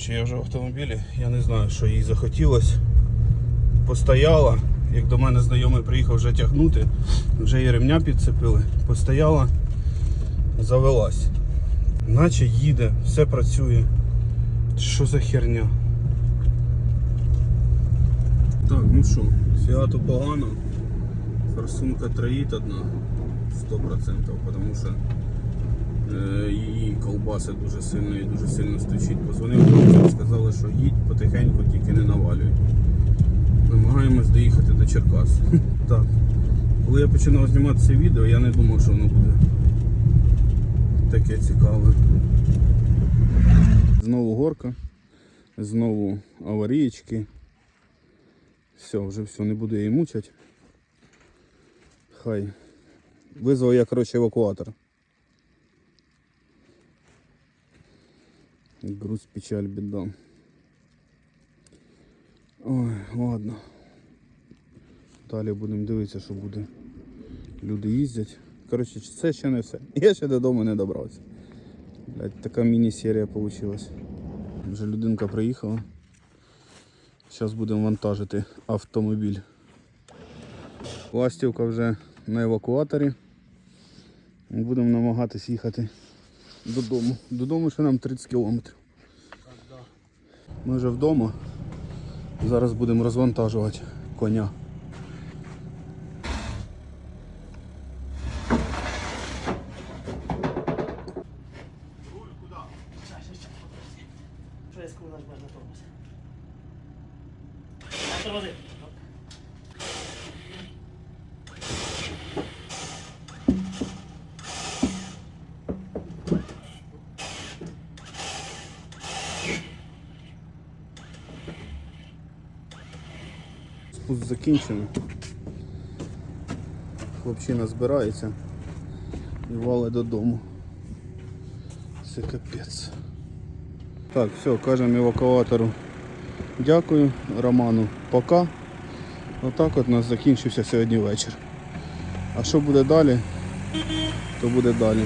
Коротше, я вже в автомобілі, я не знаю, що їй захотілося. Постояла, як до мене знайомий приїхав вже тягнути, вже і ремня підцепили, постояла, завелась. Наче їде, все працює. Що за херня? Так, ну що, фіату погано. Форсунка троїть одна 100%, тому що її колбаси дуже сильно і дуже сильно стучить. Позвонив хлопцям, сказали, що їдь потихеньку, тільки не навалюй. Намагаємось доїхати до Черкас. Так. Коли я починав знімати це відео, я не думав, що воно буде таке цікаве. Знову горка, знову аварієчки. Все, вже все, не буду її мучати. Хай. Визвав я, коротше, евакуатор. Груз, печаль, біда. Ой, ладно. Далі будемо дивитися, що буде. Люди їздять. Коротше, це ще не все. Я ще додому не добрався. Блядь, така міні-серія вийшла. Вже людинка приїхала. Зараз будемо вантажити автомобіль. Ластівка вже на евакуаторі. Будемо намагатись їхати додому. Додому ще нам 30 кілометрів. Ми вже вдома. Зараз будемо розвантажувати коня. Що я скажу, нажмеш на тормоз? Тормози. Спуск закінчений. Хлопчина збирається і валить додому. Це капець. Так, все, кажемо евакуатору. Дякую, Роману. Пока. Отак от у нас закінчився сьогодні вечір. А що буде далі, то буде далі.